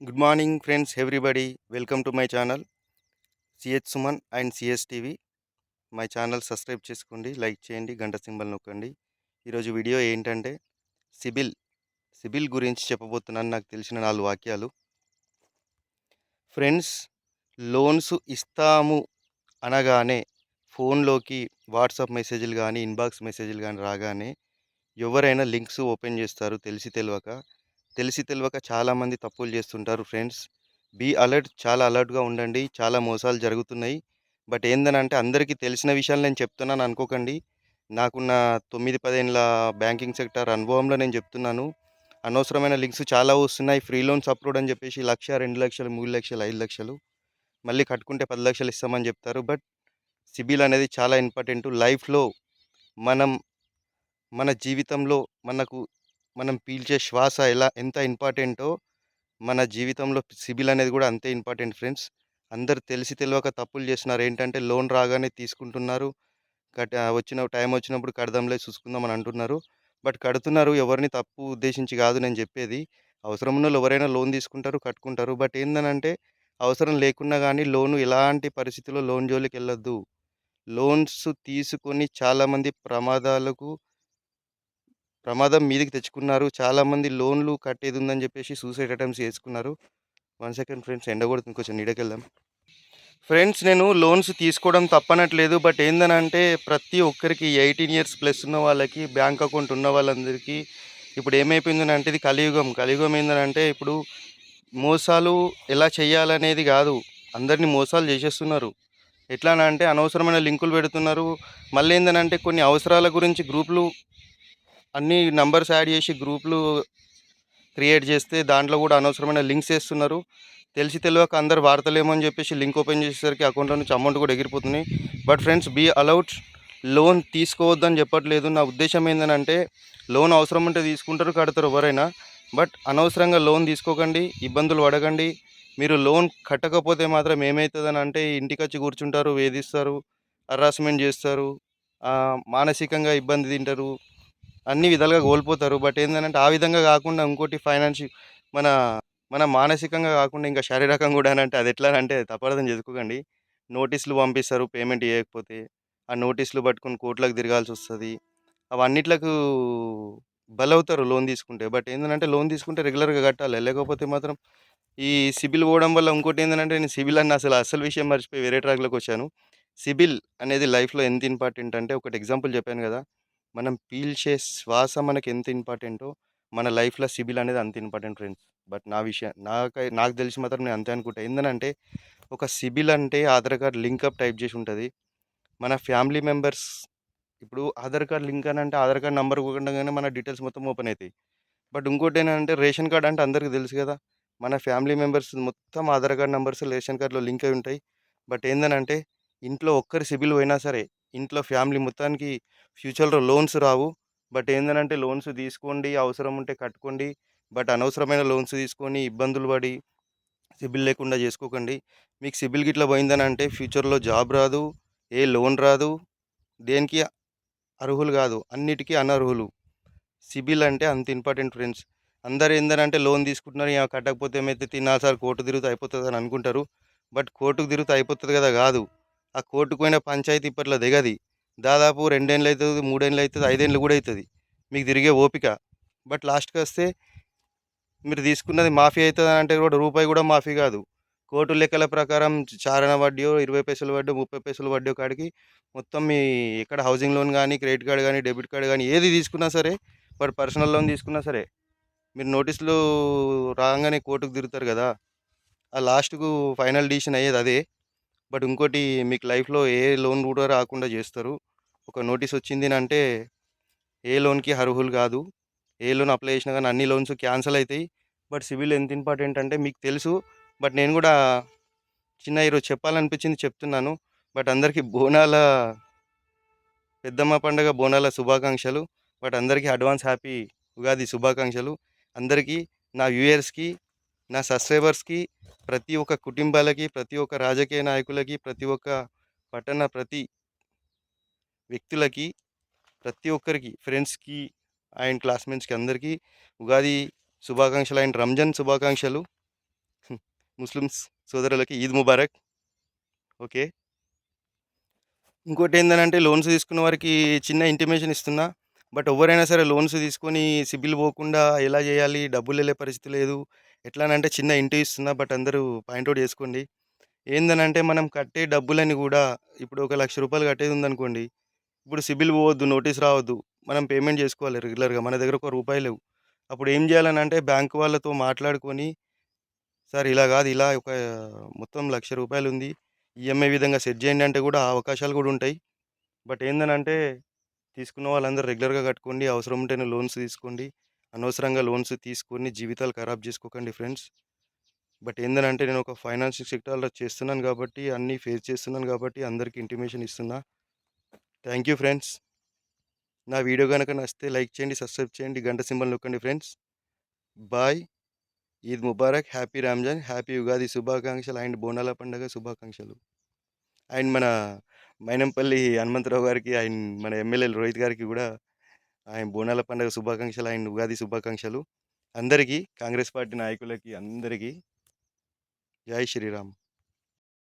Good morning friends everybody welcome to my channel CH Suman and CS TV my channel subscribe చేసుకోండి like చేయండి గంట symbol నొక్కండి. ఈరోజు video ఏంటంటే సిబిల్ సిబిల్ గురించి చెప్పబోతున్నాను నాకు తెలిసిన నాలుగు వాక్యాలు. ఫ్రెండ్స్ లోన్స్ ఇస్తాము అనగానే ఫోన్లోకి వాట్సాప్ మెసేజ్లు కానీ ఇన్బాక్స్ మెసేజ్లు కానీ రాగానే ఎవరైనా లింక్స్ ఓపెన్ చేస్తారు తెలిసి తెలియక తెలిసి తెలియక చాలామంది తప్పులు చేస్తుంటారు ఫ్రెండ్స్. బీ అలర్ట్ చాలా అలర్ట్గా ఉండండి. చాలా మోసాలు జరుగుతున్నాయి. బట్ ఏందనంటే అందరికీ తెలిసిన విషయాలు నేను చెప్తున్నాను అనుకోకండి. నాకున్న తొమ్మిది పదేళ్ళ బ్యాంకింగ్ సెక్టర్ అనుభవంలో నేను చెప్తున్నాను. అనవసరమైన లింక్స్ చాలా వస్తున్నాయి. ఫ్రీ లోన్స్ అప్రూవ్డ్ అని చెప్పేసి లక్ష రెండు లక్షలు మూడు లక్షలు ఐదు లక్షలు. మళ్ళీ కట్టుకుంటే పది లక్షలు ఇస్తామని చెప్తారు. బట్ సిబిల్ అనేది చాలా ఇంపార్టెంట్. లైఫ్లో మనం మన జీవితంలో మనకు మనం పీల్చే శ్వాస ఎలా ఎంత ఇంపార్టెంటో మన జీవితంలో సిబిల్ అనేది కూడా అంతే ఇంపార్టెంట్ ఫ్రెండ్స్. అందరు తెలిసి తెలియక తప్పులు చేస్తున్నారు. ఏంటంటే లోన్ రాగానే తీసుకుంటున్నారు. కట్ వచ్చిన టైం వచ్చినప్పుడు కడదాంలే చూసుకుందాం అని అంటున్నారు. బట్ కడుతున్నారు ఎవరిని తప్పు ఉద్దేశించి కాదు నేను చెప్పేది. అవసరం ఉన్న వాళ్ళు ఎవరైనా లోన్ తీసుకుంటారు కట్టుకుంటారు. బట్ ఏంటంటే అవసరం లేకున్నా కానీ లోను ఎలాంటి పరిస్థితుల్లో లోన్ జోలికి వెళ్ళొద్దు. లోన్స్ తీసుకొని చాలామంది ప్రమాదాలకు ప్రమాదం మీదకి తెచ్చుకున్నారు. చాలామంది లోన్లు కట్టేది ఉందని చెప్పేసి సూసైడ్ అటెంప్ట్స్ చేసుకున్నారు వన్ సెకండ్ ఫ్రెండ్స్ ఎండగొడుతుంది కొంచెం నీడకెళ్దాం. ఫ్రెండ్స్ నేను లోన్స్ తీసుకోవడం తప్పనట్లేదు. బట్ ఏందనంటే ప్రతి ఒక్కరికి ఎయిటీన్ ఇయర్స్ ప్లస్ ఉన్న వాళ్ళకి బ్యాంక్ అకౌంట్ ఉన్న వాళ్ళందరికీ ఇప్పుడు ఏమైపోయిందనంటే ఇది కలియుగం. కలియుగం ఏంటంటే ఇప్పుడు మోసాలు ఎలా చేయాలనేది కాదు. అందరినీ మోసాలు చేసేస్తున్నారు. ఎట్లా అంటే అనవసరమైన లింకులు పెడుతున్నారు. మళ్ళీ ఏంటంటే కొన్ని అవసరాల గురించి గ్రూపులు అన్ని నంబర్స్ యాడ్ చేసి గ్రూపులు క్రియేట్ చేస్తే దాంట్లో కూడా అనవసరమైన లింక్స్ వేస్తున్నారు. తెలిసి తెలియక అందరు వాడతలేమో అని చెప్పేసి లింక్ ఓపెన్ చేసేసరికి అకౌంట్లో నుంచి అమౌంట్ కూడా ఎగిరిపోతుంది. But friends be allowed loan తీసుకోవద్దని చెప్పట్లేదు. నా ఉద్దేశం ఏంటంటే లోన్ అవసరం ఉంటే తీసుకుంటారు కడతారు ఎవరైనా. బట్ అనవసరంగా లోన్ తీసుకోకండి ఇబ్బందులు పడకండి. మీరు లోన్ కట్టకపోతే మాత్రం ఏమవుతుందని అంటే ఇంటికి వచ్చి కూర్చుంటారు వేధిస్తారు హరాస్మెంట్ చేస్తారు మానసికంగా ఇబ్బంది తింటారు. అన్ని విధాలుగా కోల్పోతారు. బట్ ఏంటంటే ఆ విధంగా కాకుండా ఇంకోటి ఫైనాన్షియల్ మన మన మానసికంగా కాకుండా ఇంకా శారీరకంగా కూడా అంటే అది ఎట్లా అంటే తపార్థం చేసుకోకండి. నోటీసులు పంపిస్తారు పేమెంట్ చేయకపోతే ఆ నోటీసులు పట్టుకుని కోర్టులకు తిరగాల్సి వస్తుంది. అవన్నిట్లకు బలవుతారు లోన్ తీసుకుంటే. బట్ ఏంటంటే లోన్ తీసుకుంటే రెగ్యులర్గా కట్టాలి. లేకపోతే మాత్రం ఈ సిబిల్ పోవడం వల్ల ఇంకోటి ఏంటంటే నేను సిబిల్ అన్న అసలు అసలు విషయం మర్చిపోయి వేరే ట్రాక్లోకి వచ్చాను. సిబిల్ అనేది లైఫ్లో ఎంత ఇంపార్టెంట్ అంటే ఒకటి ఎగ్జాంపుల్ చెప్పాను కదా. మనం పీల్చే శ్వాస మనకి ఎంత ఇంపార్టెంటో మన లైఫ్లో సిబిల్ అనేది అంత ఇంపార్టెంట్ ఫ్రెండ్స్. బట్ నా విషయం నాకు నాకు తెలిసి మాత్రం నేను అంతే అనుకుంటా. ఏంటంటే ఒక సిబిల్ అంటే ఆధార్ కార్డ్ లింకప్ టైప్ చేసి ఉంటుంది. మన ఫ్యామిలీ మెంబర్స్ ఇప్పుడు ఆధార్ కార్డ్ లింక్ అని అంటే ఆధార్ కార్డ్ నెంబర్ ఉండగానే మన డీటెయిల్స్ మొత్తం ఓపెన్ అవుతాయి బట్ ఇంకోటి ఏంటంటే రేషన్ కార్డ్ అంటే అందరికీ తెలుసు కదా! మన ఫ్యామిలీ మెంబర్స్ మొత్తం ఆధార్ కార్డ్ నెంబర్స్ రేషన్ కార్డులో లింక్ అయి ఉంటాయి. బట్ ఏంటంటే ఇంట్లో ఒక్కరి సిబిల్ పోయినా సరే ఇంట్లో ఫ్యామిలీ మొత్తానికి ఫ్యూచర్లో లోన్స్ రావు. బట్ ఏంటంటే లోన్స్ తీసుకోండి అవసరం ఉంటే కట్టుకోండి. బట్ అనవసరమైన లోన్స్ తీసుకొని ఇబ్బందులు పడి సిబిల్ లేకుండా చేసుకోకండి. మీకు సిబిల్ గిట్లా పోయిందని అంటే ఫ్యూచర్లో జాబ్ రాదు ఏ లోన్ రాదు దేనికి అర్హులు కాదు అన్నిటికీ అనర్హులు. సిబిల్ అంటే అంత ఇంపార్టెంట్ ఫ్రెండ్స్. అందరు ఏంటంటే లోన్ తీసుకుంటున్నారు కట్టకపోతే ఏమైతే తిన్నా సార్ కోర్టు తిరుగుతూ అయిపోతుంది అని అనుకుంటారు. బట్ కోర్టుకు తిరుగుతూ అయిపోతుంది కదా కాదు. ఆ కోర్టుకు పోయిన పంచాయతీ ఇప్పట్లో దిగది. దాదాపు రెండేళ్ళు అవుతుంది మూడేళ్ళు అవుతుంది ఐదేళ్ళు కూడా అవుతుంది మీకు తిరిగే ఓపిక. బట్ లాస్ట్కి వస్తే మీరు తీసుకున్నది మాఫీ అవుతుంది అంటే కూడా రూపాయి కూడా మాఫీ కాదు. కోర్టు లెక్కల ప్రకారం చారణ వడ్డీ ఇరవై పైసలు వడ్డీ ముప్పై పైసలు వడ్డీ కాడికి మొత్తం మీ ఇక్కడ హౌసింగ్ లోన్ కానీ క్రెడిట్ కార్డ్ కానీ డెబిట్ కార్డ్ కానీ ఏది తీసుకున్నా సరే వాడు పర్సనల్ లోన్ తీసుకున్నా సరే మీరు నోటీసులు రాగానే కోర్టుకు తిరుగుతారు కదా. ఆ లాస్ట్కు ఫైనల్ డిసిషన్ అయ్యేది అదే. బట్ ఇంకోటి మీకు లైఫ్లో ఏ లోన్ కూడా రాకుండా చేస్తారు. ఒక నోటీస్ వచ్చింది అంటే ఏ లోన్కి అర్హులు కాదు. ఏ లోన్ అప్లై చేసినా కానీ అన్ని లోన్స్ క్యాన్సిల్ అవుతాయి బట్ సివిల్ ఎంత ఇంపార్టెంట్ అంటే మీకు తెలుసు. బట్ నేను కూడా చిన్న ఈరోజు చెప్పాలనిపించింది చెప్తున్నాను. బట్ అందరికీ బోనాల పెద్దమ్మ పండుగ బోనాల శుభాకాంక్షలు. బట్ అందరికీ అడ్వాన్స్ హ్యాపీ ఉగాది శుభాకాంక్షలు. అందరికీ నా వ్యూయర్స్కి నా సబ్స్క్రైబర్స్కి ప్రతి ఒక్క కుటుంబాలకి ప్రతి ఒక్క రాజకీయ నాయకులకి ప్రతి ఒక్క పట్టణ ప్రతి వ్యక్తులకి ప్రతి ఒక్కరికి ఫ్రెండ్స్కి అండ్ క్లాస్మేట్స్కి అందరికీ ఉగాది శుభాకాంక్షలు అండ్ రంజాన్ శుభాకాంక్షలు. ముస్లిమ్స్ సోదరులకి ఈద్ ముబారక్. ఓకే. ఇంకోటి ఏంటంటే లోన్స్ తీసుకున్న వారికి చిన్న ఇంటిమేషన్ ఇస్తున్నా. బట్ ఎవరైనా సరే లోన్స్ తీసుకొని సిబిల్ పోకుండా ఎలా చేయాలి డబ్బులు వెళ్ళే పరిస్థితి లేదు. ఎట్లా అంటే చిన్న ఇంటి ఇస్తున్నా బట్ అందరూ పాయింట్అవుట్ చేసుకోండి. ఏందనంటే మనం కట్టే డబ్బులని కూడా ఇప్పుడు ఒక లక్ష రూపాయలు కట్టేది ఉందనుకోండి ఇప్పుడు సిబిల్ పోవద్దు నోటీస్ రావద్దు మనం పేమెంట్ చేసుకోవాలి రెగ్యులర్గా మన దగ్గర ఒక రూపాయి లేవు. అప్పుడు ఏం చేయాలని అంటే బ్యాంక్ వాళ్ళతో మాట్లాడుకొని సార్ ఇలా కాదు ఇలా ఒక మొత్తం లక్ష రూపాయలు ఉంది ఈఎంఐ విధంగా సెట్ చేయండి అంటే కూడా ఆ అవకాశాలు కూడా ఉంటాయి. బట్ ఏందనంటే తీసుకున్న వాళ్ళందరూ రెగ్యులర్గా కట్టుకోండి అవసరం ఉంటేనే లోన్స్ తీసుకోండి. అనవసరంగా లోన్స్ తీసుకొని జీవితాలు ఖరాబ్ చేసుకోకండి ఫ్రెండ్స్. బట్ ఏందనంటే నేను ఒక ఫైనాన్షియల్ సెక్టార్లో చేస్తున్నాను కాబట్టి అన్నీ ఫేస్ చేస్తున్నాను కాబట్టి అందరికీ ఇంటిమేషన్ ఇస్తున్నా. Thank you friends. నా వీడియో కనుక నచ్చితే లైక్ చేయండి సబ్స్క్రైబ్ చేయండి గంట సింబల్ నొక్కండి friends. Bye. Eid Mubarak. Happy Ramzan. Happy Ugadi శుభాకాంక్షలు అండ్ బోనాల పండుగ శుభాకాంక్షలు. అండ్ మన మైనంపల్లి హనుమంతరావు గారికి ఆయన మన ఎమ్మెల్యే రోహిత్ గారికి కూడా ఆయన బోనాల పండుగ శుభాకాంక్షలు ఆయన ఉగాది శుభాకాంక్షలు. అందరికీ కాంగ్రెస్ పార్టీ నాయకులకి అందరికీ జై శ్రీరామ్.